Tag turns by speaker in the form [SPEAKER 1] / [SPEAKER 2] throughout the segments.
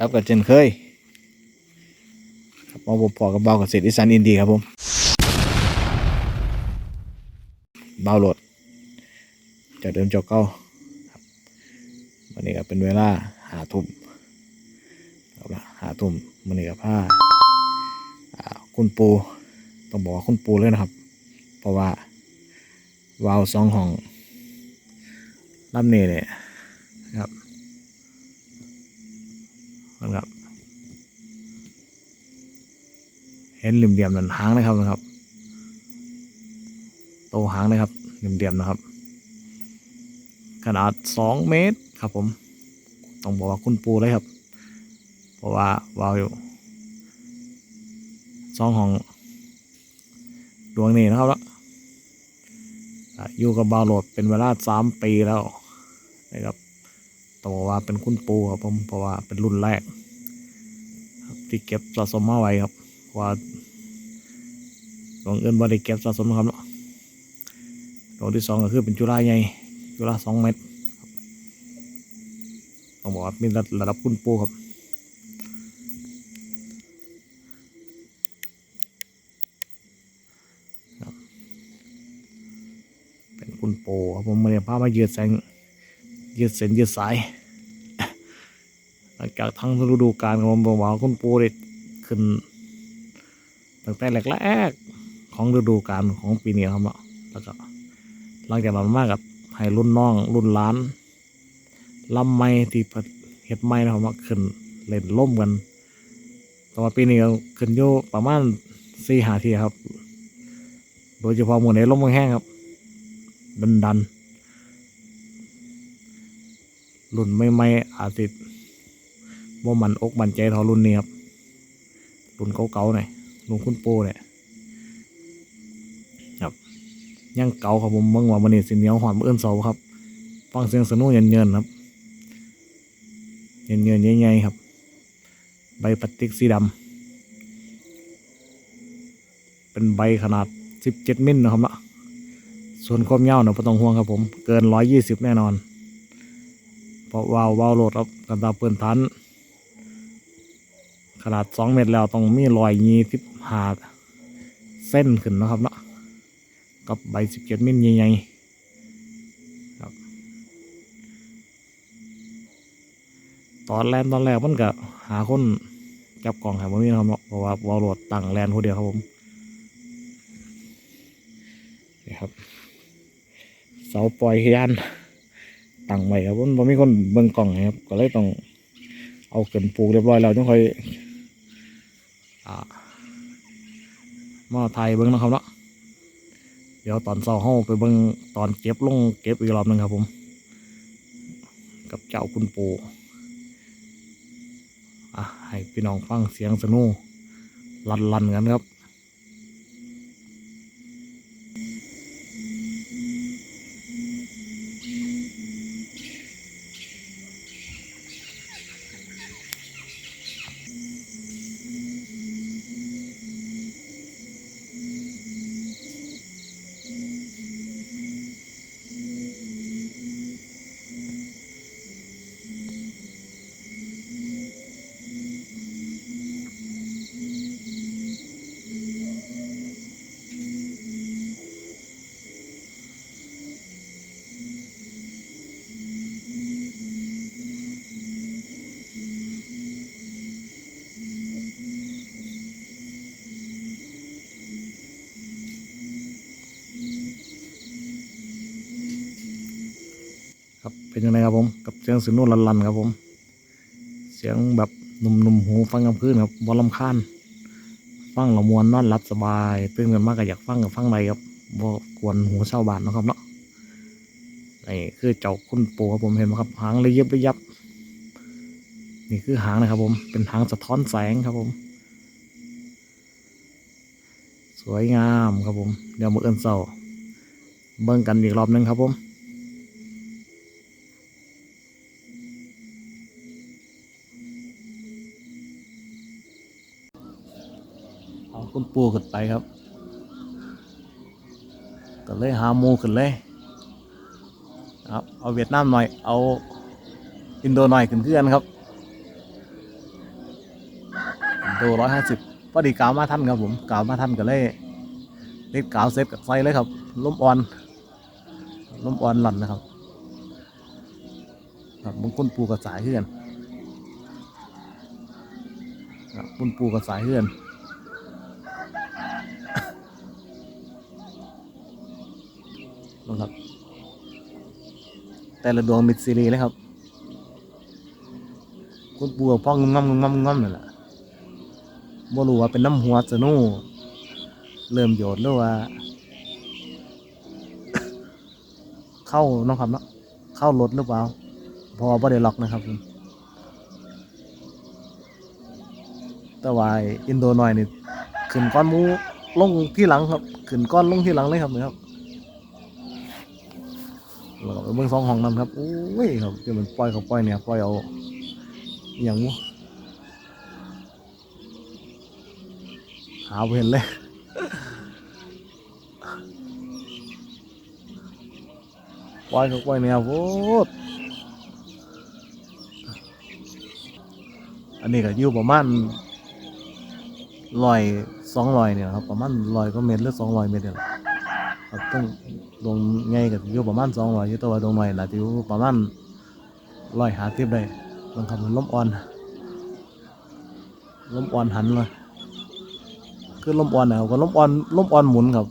[SPEAKER 1] ครับกับเจนเคยครับมาบพอกับเบากับเศษอีสานอินดีครับผมเบาโหลดจากเดิมจากเก้าครับวันนี้ก็เป็นเวลาหาทุ่มครับหาทุ่มวันนี้ก็ผ้าคุณปูต้องบอกว่าคุณปูเลยนะครับ เพราะว่าวาล์วสองห้องลำนี้เนี่ยครับ นะครับ เห็นเหลี่ยมๆนั่นหางนะครับนะครับ โตหางนะครับเหลี่ยมๆนะครับ ขนาดสองเมตรครับผม ต้องบอกว่าคุณปูเลยครับ เพราะว่าวาวอยู่สองห้องดวงนี้นะครับแล้วอะอยู่กับ บาวโหลดเป็นเวลาสามปีแล้วนะครับ ต้อว่าเป็นคุณปูครับผมเพราะว่าเป็นรุ่นแรกที่เก็บสะสมมาไว้ครับว่าดวงเอื่นบ่ได้เก็บสะสมนะครับเนาะดวงที่สองก็คือเป็นจุฬาใหญ่จุฬาสองเมตรครับต้องบอกว่ามีระดับคุณปูครับครับเป็นคุณปูครับผมมาเนี่ยพามายืดแสง ยืดเส้นยืดสาย หลังจากทั้งฤดูกาลของผมบอกว่าคุณปูได้ขึ้นตั้งแต่แรกๆของฤดูกาลของปีนี้ครับเนาะแล้วก็หลังจากนั้นมากกับให้รุ่นน้องรุ่นล้านลำไม่ที่เพิ่นเฮ็ดไม่นะครับมาขึ้นเล่นล่มกันแต่ว่าปีนี้ขึ้นอยู่ประมาณสี่หาทีครับ โดยเฉพาะหมู่ในล่มแห้งครับ ดันดัน รุ่นไม่ไม่อาจสิว่ามันอกมันใจเท่ารุ่นนี้ครับ รุ่นเก่าๆหน่อยรุ่นคุณโป้เนี่ยครับยังเก่าครับผมเมื่อว่ามันนี่สิเหนียวหอมเอื้อนเสาครับ ฟังเสียงสนุกเย็นๆครับเย็นๆใหญ่ๆครับ ใบพลาสติกสีดำเป็นใบขนาด 17 มิลนะครับละส่วนความยาวเนาะไม่ต้องห่วงครับผม เกิน 120 แน่นอน เพราะวาววาวโหลดครับกันตาเปื้นทัน ขนาดสองเมตรแล้วต้องมีรอยยีสิบหาเส้นขึ้นนะครับเนาะกับใบสิบเจ็ดมิลใหญ่ๆครับตอนแลนตอนแรกมันก็หาคนจับกล่องหาบ่มีนะครับเนาะเพราะว่าวอลโหลดตั้งแลนคนเดียวครับผมนี่ครับเสาปล่อยยาน ตั้งไว้ครับผมบ่มีคนเบิ่งกล่องนะครับ ก็เลยต้องเอาเกินปลูกเรียบร้อยแล้วจังค่อยอ่ามาไทยเบิ้งนะครับเนาะเดี๋ยวตอนเช้าเฮาไปเบิ้งตอนเก็บลงเก็บอีกรอบหนึงครับผม กับเจ้าคุณปูอะให้พี่น้องฟังเสียงสนุลันลันกันครับ เป็นยังไงครับผม กับเสียงสนุลันลันๆครับผม เสียงแบบหนุ่มๆหูฟังกลางคืนครับบอลำคาญฟังละมวนนอนหลับสบายตื่นกันมากก็อยากฟังกับฟังใดครับบ่กวนหูชาวบ้านเนาะครับเนาะนี่คือเจ้าคุณปูครับผมเห็นไหมครับหางระยิบระยับ นี่คือหางนะครับ ผมเป็นหางสะท้อนแสงครับผม สวยงามครับผมเดี๋ยวมือเอินเศร้าเบิ่งกันอีกรอบหนึงครับผม คุณปูขึ้นไปครับ ก็เลยหาหมูขึ้นเลยครับเอาเวียดนามหน่อยเอาอินโดหน่อยขึ้นเพื่อนครับอินโดร้อยห้าสิบพอดีกาวมาทันครับผมกาวมาทันก็เลยติดกาวเซฟกับไซเลยครับล้มอ่อนล้มอ่อนหล่อนนะครับครับบางคนปูกับสายเพื่อนครับคนปูกับสายเพื่อน แต่ละดวงมิดซีรีเลยครับคุณปูกับพ่องงำงำงำงำนั่นแหละบ่รู้ว่าเป็นน้ำหัวสนูเริ่มโยดหรือว่า เข้าเนาะครับเนาะเข้ารถหรือเปล่า พอบ่ได้ล็อกนะครับผมแต่ว่าอินโดนอยนี่ขึ้นก้อนมูลงที่หลังครับ ขึ้นก้อนลงที่หลังเลยครับนี่ครับแล้วก็ไป เบิ่งสองห้องนั่นครับโอ้ยครับที่มันปล่อยเขาปล่อยเนี่ยปล่อยเอาอย่างวะหาเห็นเลยปล่อยเขาปล่อยเนี่ยโอ้อันนี้ก็อยู่ประมาณลอยสองลอยเนี่ยครับประมาณลอยก็เมตรหรือสองลอยเมตรเนี่ย ต้องดวงใหญ่ก็อยู่ประมาณสองร้อยอยู่ตัวาดวงน้อยน่าจะอยู่ประมาณร้อยหาทิพได้บางคำมันล้มอ่อนล้มอ่อนหันเลยคือล้มอ่อนนะครับก็ล้มอ่อนล้มอ่อนหมุนครับ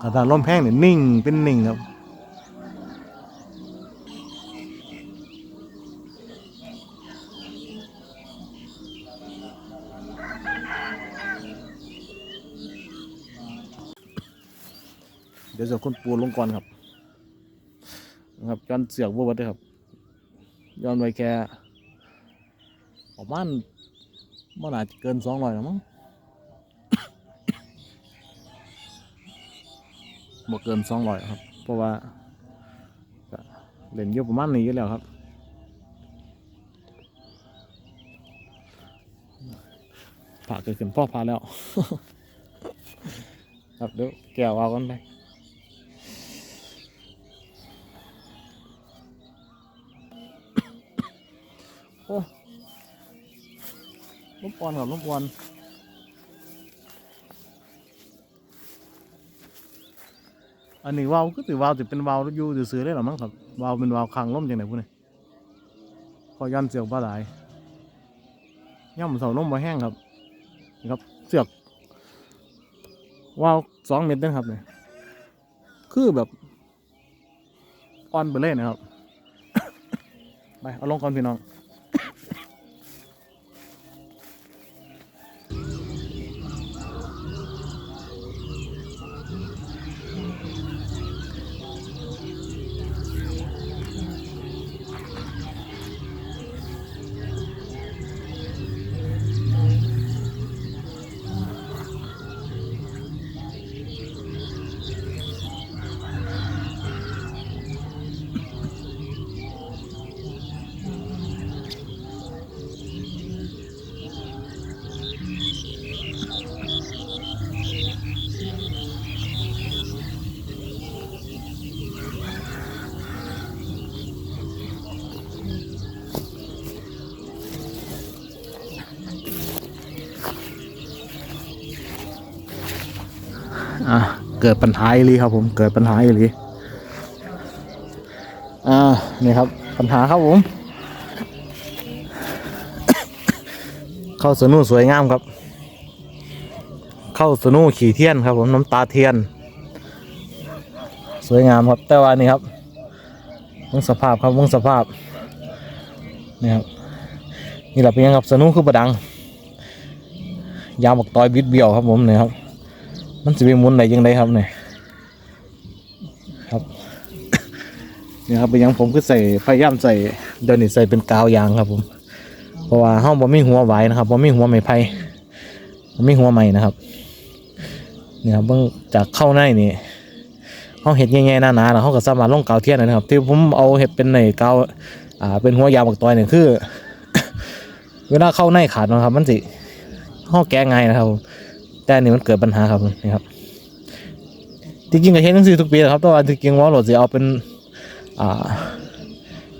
[SPEAKER 1] ขนาดล้มแพงเนี่ยนิ่งเป็นนิ่งครับ เดี๋ยวจะคนปูลงก่อนครับนะครับย้อนเสือกบัววัดด้วยครับย้อนไว้แค่ประมาณมันอาจจะเกินสองร้อยหรอมั้งบ่เกินสองร้อยครับ เพราะว่าเล่นเยอะประมาณนี้อยู่แล้วครับผ่าเกิดขึ้นพ่อพาแล้ว ครับเดี๋ยวแก้วเอากันไป โอ้ลูกบอลครับลูกบอลอันนี้วาวก็ถือวาวจะเป็นวาล์วอยู่ซื่อๆเลยเหรอมั้งครับวาวเป็นวาวคางล่มจังไหนพวกนี้พอยันเสียกปลาไหลย่ำเสาล่มมาแห้งครับนี่ครับเสือกวาวสองเมตรนะครับเนี่ยคือแบบอ่อนไปเลยนะครับ ไปเอาลงก่อนพี่น้อง เกิดปัญหาอีหลีครับผมเกิดปัญหาอีหลีอ่านี่ครับปัญหาครับผม เข้าสนุสวยงามครับ เข้าสนุขี่เทียนครับผมน้ำตาเทียน สวยงามครับแต่ว่านี่ครับวงสภาพครับวงสภาพนี่ครับนี่แหละเป็นยังครับสนุคือประดังยาวบักตอยบิดเบี้ยวครับผมเนี่ยครับ มันจะเป็นหมุนไหนยังไงครับเนี่ยครับนี่ครับเป็นยังผมก็ใส่พยายามใส่เดินนี่ใส่เป็นกาวยางครับ ผม เพราะว่าห้องบ่มีหัวไหวนะครับบ่มีหัวไม้ไผ่บ่มีหัวไม้นะครับเนี่ยครับเบิ่งจากเข้าในนี่ห้องเห็ดง่ายๆหนาๆแล้วเขาก็สามารถลงกาวเทียนนะครับ ที่ผมเอาเห็ดเป็นในกาวอ่าเป็นหัวยาวบักตอยเนี่ยคือ เวลาเข้าในขาดนะครับ มันสิห้องแก้ง่ายนะครับผม แต่อันนี่มันเกิดปัญหาครับนี่ครับจริงๆก็เห็นทั้งสี่ทุกปีแหละครับแต่ว่าจริงๆว่าเราจะเอาเป็นอ่า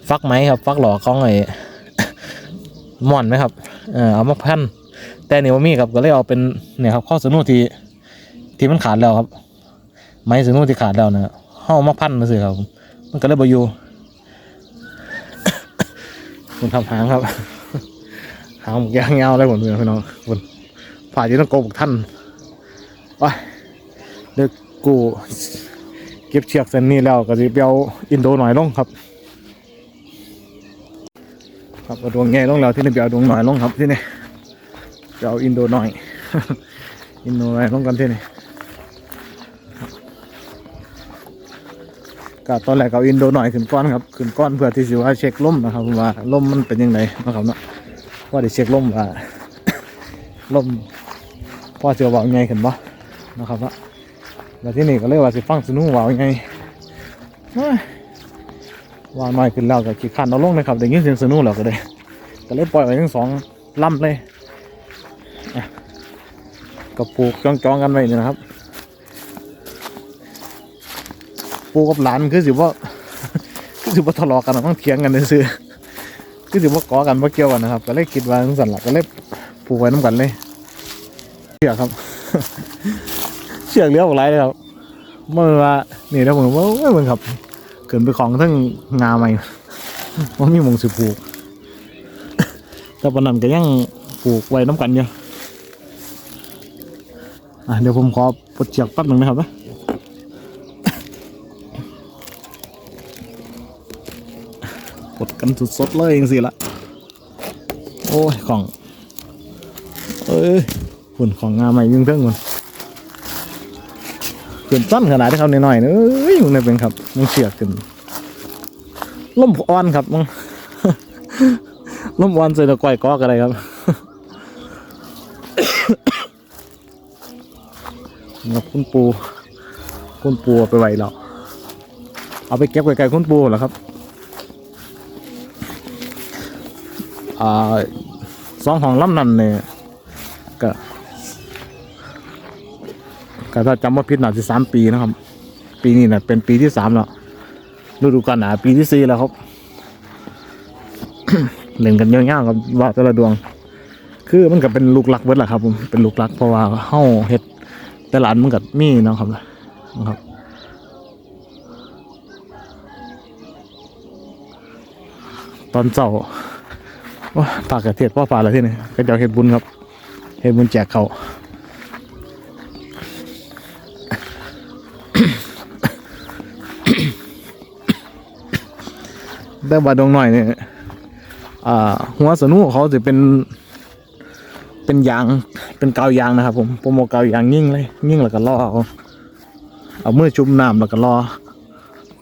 [SPEAKER 1] ฟักไหมครับ ฟักหล่อของไอ้หม่อนไหมครับเออเอามาพันแต่นี่ว่ามีครับก็เลยเอาเป็นเนี่ยครับข้อสนุที่ที่มันขาดแล้วครับ ไม้สนุที่ขาดแล้วนะเฮามาพันมาสิครับ มันก็เลยบอยู่คุณทำหางครับ หางหมกยางเงาเลยผมพี่น้องคุณผ่าที่ต้องโกบกท่าน ไปเด็กกูเก็บเชือกเส้นนี้แล้วก็จะไปเอาอินโดหน่อยลงครับครับเอาดวงใหญ่ลงแล้วที่นี่ไปเอาดวงหน่อยลงครับที่นี่ไปเอาอินโดหน่อยอินโดหน่อยลงกันที่นี่ก็ตอนแรกเอาอินโดหน่อยขึ้นก้อนครับขึ้นก้อนเพื่อที่จะว่าเช็คลมนะครับว่าลมมันเป็นยังไงนะครับเนาะว่าได้เช็คลมว่าลมพ่อเจะว่าไงขึ้นบ่ นะครับเนาแล้วที่นี่ก็เลยว่าสิฟังสนุว่าไงเฮ้ยวาน้อยขึ้นแล้วก็ขี้ขันเอาลงนะครับได้ยินเสียงสนุแล้วก็เลยก็เลยปล่อยไว้ทั้งสองลำเลยก็ปลูกจ้องๆกันไว้นี่นะครับปลูกกับหลานคือสิว่าคือสิว่าทะเลาะกันนะต้องเถียงกันซื่อคือสิว่าก่อกันว่าเกี่ยวกันนะครับ ก็เลยคิดว่าทั้งสันหลักก็เลยปลูกไว้น้ำกันเลยเชือครับ เชือกเลี้ยวออกไรเลยครับเมื่อว่านี่นะผมว่าโอ้ยมันครับ เกินไปของทั้งงาใหม่ว่ามีมงสิปลูกแต่ปนันก็ยังปลูกไว้น้ำกันอยู่อะเดี๋ยวผมขอปลดเชือกแป๊บหนึ่งนะครับนะปลดกันสุดๆเลยเองสิละโอ้ยของ เอ้ยหุ่นของงาใหม่ยิ่งเพิ่งมัน เกินสั้นขนาดที่เขาหน่อยๆเนอะเอ้ยมันเลยเป็นครับมันเชือกขึ้นล่มอ่อนครับมึงล่มอ่อนใส่ตะกร้อยกอกอะไรครับครับคุณปูคุณปูเอาไปไว้แล้วเอาไปเก็บไว้ไกลคุณปูเหรอครับอ่าสองของลำนั้นเนี่ยก็ ก็ถ้าจำว่าผิดน่าจะสามปีนะครับ ปีนี้น่ะเป็นปีที่สามแล้วฤดูกาลหนาปีที่สี่แล้วครับเล่นกันยาวๆกับว่าแต่ละดวง คือมันก็เป็นลูกหลักเบิดแหละครับผมเป็นลูกหลักเพราะว่าเฮาเฮ็ดแต่ละอันมันก็มีนะครับนะครับตอนเช้าว้าปากกระเทียดพ่อป่าอะไรที่นี่ก็จะเฮ็ดบุญครับเฮ็ดบุญแจกเขา แต่ว่าดวงหน่อยเนี่ยอ่าหัวสนุเขาจะเป็นเป็นยางเป็นกาวยางนะครับ ผมผมเอากาวยางยิ่งเลยยิ่งแล้วก็ล่อเอาเอามือจุ่มน้ำแล้วก็ล่อ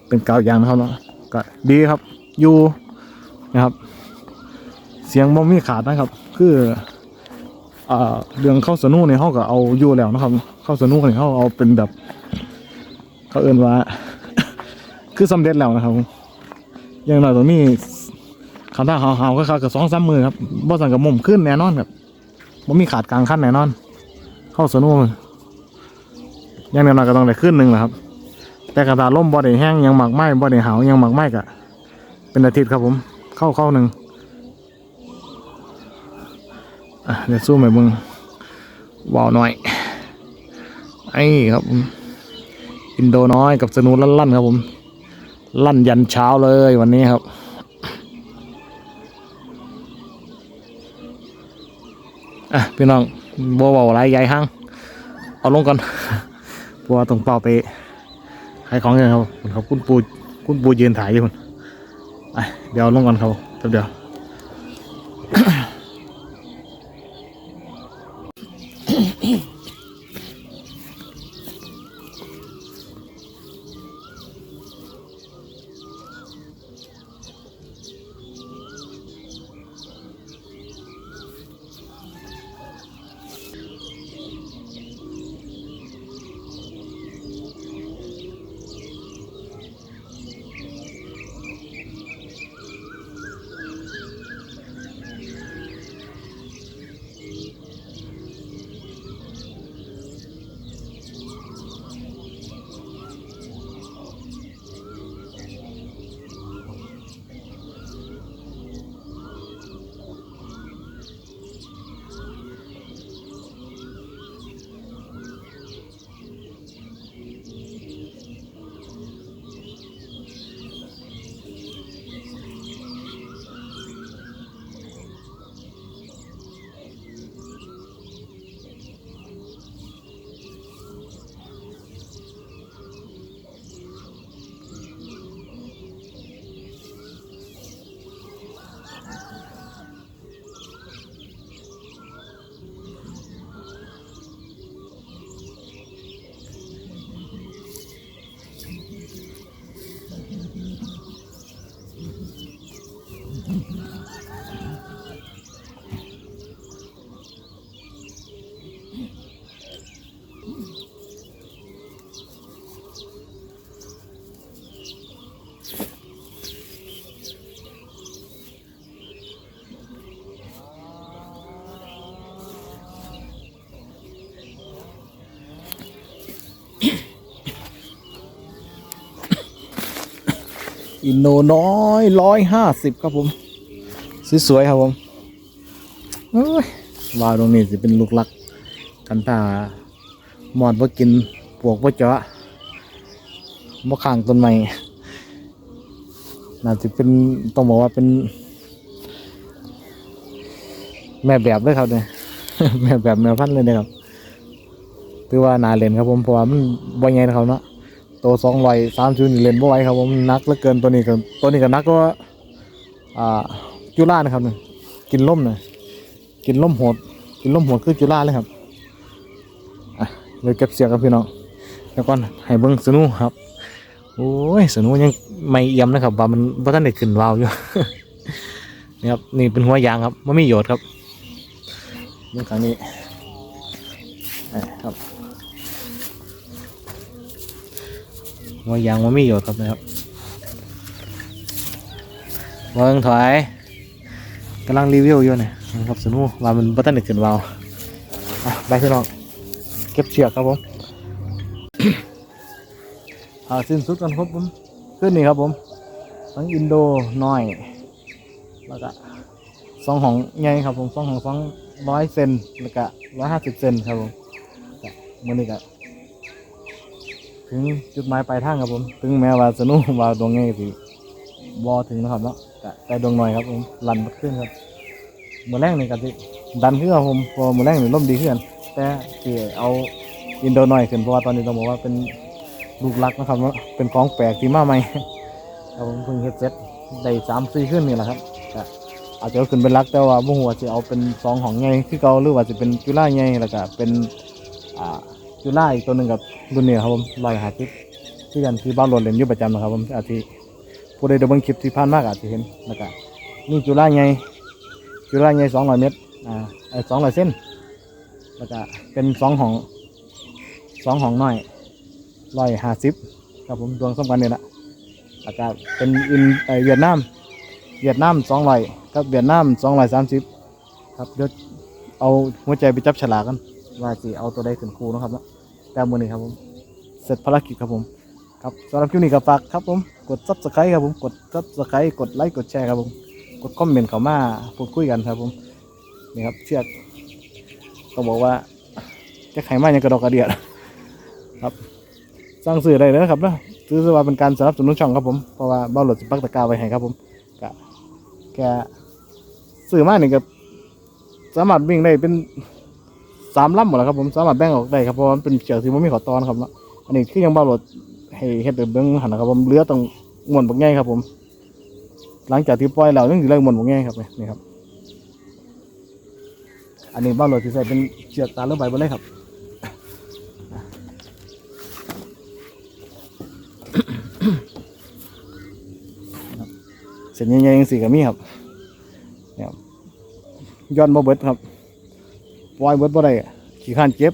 [SPEAKER 1] เป็นกาวยางนะครับเนาะก็ดีครับอยู่นะครับ เสียงบ่มีขาดนะครับ คืออ่าเรื่องเข้าสนุในห้องก็เอาอยู่แล้วนะครับ เข้าสนุในห้องเอาเป็นแบบเขาเอื่นว่า คือสำเร็จแล้วนะครับผม อย่างน้อยต้องมีคำท่าหาวๆก็คือกับสองสามมือครับบ่สั่งกับมุมขึ้นแน่นอนครับบ่มีขาดกลางขั้นแน่นอน เข้าสนุกอย่างน้อยก็ต้องได้ขึ้นหนึ่งแหละครับ แต่กระดาษล่มบ่ได้แห้งยังหมักไหมบ่ได้หาวยังหมักไหมกะเป็นอาทิตย์ครับผม เข้าเข้าหนึ่งเดี๋ยวสู้ใหม่มึงว่าวหน่อยไอ้ครับผมอินโดน้อยกับสนูลั่นๆครับผม ลั่นยันเช้าเลยวันนี้ครับ อะพี่น้องบัวบาไรใหญ่ห้างเอาลงก่อนบัวต้องเป่าไปขายของกันครับมครับคุณปูคุณปูยืนถ่ายอยู่คนอะเดี๋ยวลงก่อนครับเดียว อินโนน้อยร้อยห้าสิบครับผม สวยๆครับผมเอ้ยว่าตรงนี้สิเป็นลูกลักกันตาหมอดว่ากินปวกว่าเจาะว่าข้างต้นไม้น่าจะเป็นต้องบอกว่าเป็น แม่แบบเลยครับเนี่ยแม่แบบแม่พันธุ์เลยนะครับถือว่านาเล่นครับผมเพราะว่ามันบ่ใหญ่นะครับเนาะ ตัวสองรอยสามสิบนี่เล่นบ่ไหวครับผมนักเหลือเกินตัวนี้ก็ตัวนี้ก็นักก็อ่าจุฬานะครับเนี่ยกินล่มนี่ยกินล่มโหดกินล่มโหดคือจุฬาเลยครับอะเลยเก็บเสียงครับพี่น้องแล้วก่อนให้เบิ้งสนุครับโอ้ยสนุยังไม่เอี่ยมนะครับว่ามันว่าท่านได้ขึ้นวาวอยู่นี่ครับนี่เป็นหัวยางครับไม่มีโยดครับนี่ครั้งนี้อ่าครับ หัวยางมันไม่มีโยดครับนะครับเบิ้งถอยกำลังรีวิวอยู่นะครับสนุว่ามันบัตันเด็กขึ้นวาอะไปพี่น้องเก็บเชือกครับผมเอาสิ้นสุดกันครับผมขึ้นนี่ครับผมทั้งอินโดน้อยแล้วก็สองของใหญ่ครับผมสองของสองร้อยเซนแล้วก็ร้อยห้าสิบเซนครับผมมือนี้ก็ ถึงจุดหมายปลายทางครับผม ถึงแม้ว่าสนุกว่าดวงใหญ่สิบอถึงนะครับเนาะก็แต่ดวงหน่อยครับผมลันขึ้นครับมือแรกนี่ก็สิดันขึ้นครับผมพอมือแรกนี่ร่มดีขึ้นแต่ที่เอาอินโดน้อยขึ้นเพราะว่าตอนนี้ต้องบอกว่าเป็นลูกรักนะครับเนาะเป็นของแปลกที่มาใหม่ครับผมเพิ่งเฮ็ดเสร็จได้สามสี่ขึ้นนี่แหละครับอาจจะขึ้นเป็นลักแต่ว่าบ่ฮู้ว่าจะเอาเป็นสองของใหญ่คือเกาหรือว่าจะเป็นจุฬาใหญ่แล้วก็เป็นอ่า จุฬาอีกตัวหนึ่งกับรุ่นนี้ครับผมลอยหาทิพที่กันที่บ้านหลดเล่นอยู่ประจำนะครับผมอาจจะผู้ใดดูบิ่งคลิปที่ผ่านมากอาจจะเห็นแล้วก็นี่จุฬาใหญ่จุฬาใหญ่สองร้อยเมตรอ่าไอสองร้อยเส้นแล้วก็เป็นสองของสองของน้อยร้อยหาสิบครับผมดวงสำคัญนี่แหละแล้วก็เป็นอินเวียดนามเวียดนามสองร้อยครับเวียดนามสองร้อยสามสิบครับเดี๋ยวเอาหัวใจไปจับฉลากกัน ว่าสิเอาตัวใดขึ้นครูนะครับเนาะแต่มือนี้ครับผมเสร็จภารกิจครับผมครับสำหรับคลิปนี้ก็ฝากครับผมกด subscribe ครับผมกด subscribe กดไลค์กดแชร์ครับผมกดคอมเมนต์เข้ามาพูดคุยกันครับผมนี่ครับเชือกต้องบอกว่าจะไขมาอย่างกระดอกกระเดียดครับสร้างสื่อได้เลยนะครับนะซื้อสว่าเป็นการสนับสนุนช่องครับผมเพราะว่าบ้าหลดสิปักตะกร้าไว้ให้ครับผมก็แกซื้อมานี่ก็สามารถวิ่งได้เป็น สามลำหมดแล้วครับผมสามารถแบ่งออกได้ครับเพราะว่ามันเป็นเชือกที่มันมีขอตอนครับเนาะอันนี้คือยังเบาโหลดให้เฮ็ดแบบเบิ้งหันนะครับผมเลือต้องม้วนบักใหญ่ครับผม หลังจากที่ปล่อยแล้วยังสิเลยม้วนบักใหญ่ครับนี่ครับ อันนี้เบาโหลดที่ใส่เป็นเชือกตาเลือใบไปเลยครับเส้นใหญ่ๆยังสี่ก็มีครับนี่ยครับย้อนบ่เบิดครับ ปล่อยเบิดบ่ได้ขี้ข้านเก็บ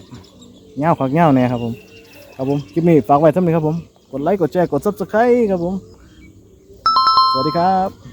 [SPEAKER 1] เงาขักเงาแน่ครับผมครับผมคลิปนี้ฝากไว้ท่านี้ครับผม กดไลค์กดแชร์กดซับสไครต์ครับผม สวัสดีครับ